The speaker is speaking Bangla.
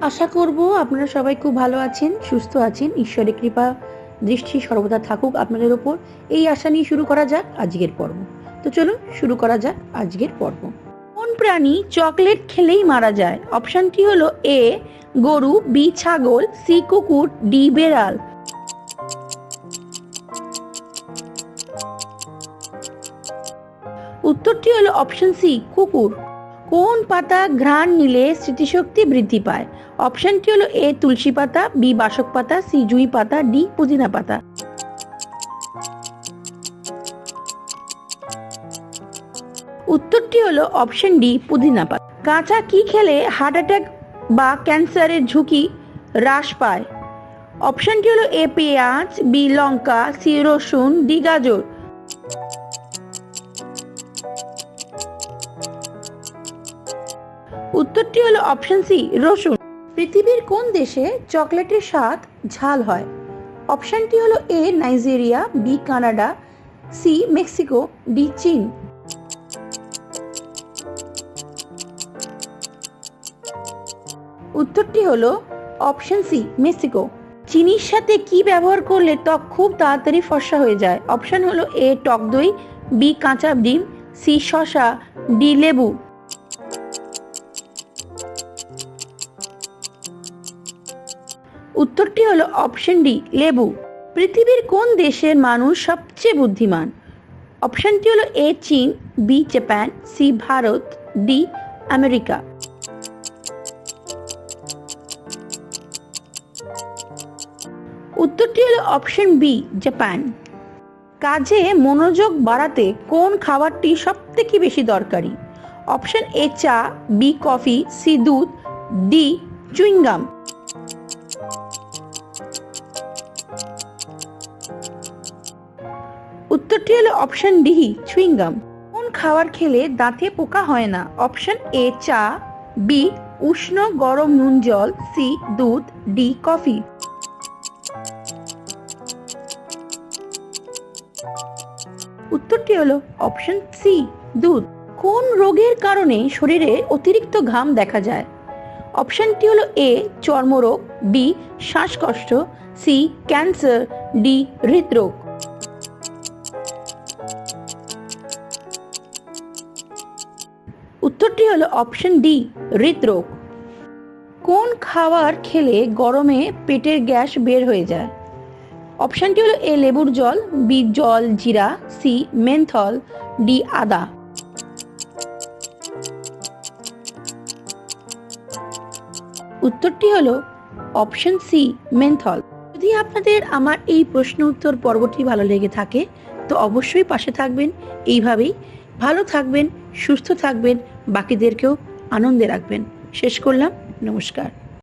আশা করব আপনারা সবাই খুব ভালো আছেন, সুস্থ আছেন। ঈশ্বরের কৃপা, দৃষ্টি সর্বদা থাকুক আপনাদের ওপর। এই আশা নিয়ে শুরু করা যাক আজকের পর্ব। তো চলুন শুরু করা যাক আজকের পর্ব। কোন প্রাণী চকলেট খেলেই মারা যায়? অপশনটি হলো এ, গরু, বি, ছাগল, সি, কুকুর, ডি, বেড়াল। উত্তরটি হলো অপশন সি, কুকুর। কোন পাতা ঘ্রাণ নিলে স্মৃতিশক্তি বৃদ্ধি পায়? অপশনটি হলো এ, তুলসী পাতা, বি, বাসক পাতা, সি, জুই পাতা, ডি, পুদিনা পাতা। উত্তরটি হলো অপশন ডি, পুদিনা পাতা। কাঁচা কি খেলে হার্ট অ্যাটাক বা ক্যান্সারের ঝুঁকি হ্রাস পায়? অপশনটি হলো এ, পেঁয়াজ, বি, লঙ্কা, সি, রসুন, ডি, গাজর। উত্তরটি হলো অপশন সি রসুন। পৃথিবীর কোন দেশে চকলেটের স্বাদ ঝাল হয়? অপশনটি হলো A, Nigeria, B, Canada, C, Mexico, D, চীন। উত্তরটি হলো অপশন সি মেক্সিকো। চিনির সাথে কি ব্যবহার করলে ত্বক খুব তাড়াতাড়ি ফর্সা হয়ে যায়? অপশন হলো এ, টক দই, বি, কাঁচা ডিম, সি, শসা, ডি, লেবু। উত্তরটি হলো অপশন ডি, লেবু। পৃথিবীর কোন দেশের মানুষ সবচেয়ে বুদ্ধিমান? অপশনটি হলো এ, চীন, B, Japan, C, Bharat, D, America. উত্তরটি হলো অপশন বি, জাপান। কাজে মনোযোগ বাড়াতে কোন খাবারটি সব থেকে বেশি দরকারি? অপশন এ, চা, বি, কফি, সি, দুধ, ডি, চুইংগাম। উত্তরটি হলো অপশন ডি চুইংগাম কোন খাবার খেলে দাঁতে পোকা হয় না? অপশন এ চা বি উষ্ণ গরম নুন জল সি দুধ ডি কফি উত্তরটি হলো অপশন সি দুধ। কোন রোগের কারণে শরীরে অতিরিক্ত ঘাম দেখা যায়? অপশনটি হলো এ চর্মরোগ বি শ্বাসকষ্ট সি ক্যান্সার ডি হৃদরোগ। উত্তরটি হলো অপশন ডি হৃদরোগ। কোন খাবার খেলে গরমে পেটের গ্যাস বের হয়ে যায়? অপশনটি হলো এ, লেবুর জল, বি, জল, জিরা, সি, মেন্থল, ডি, আদা। উত্তরটি হলো অপশন সি মেন্থল। যদি আপনাদের আমার এই প্রশ্ন উত্তর পর্বটি ভালো লেগে থাকে, তো অবশ্যই পাশে থাকবেন। এইভাবেই ভালো থাকবেন সুস্থ থাকবেন বাকিদেরকেও আনন্দে রাখবেন। শেষ করলাম নমস্কার।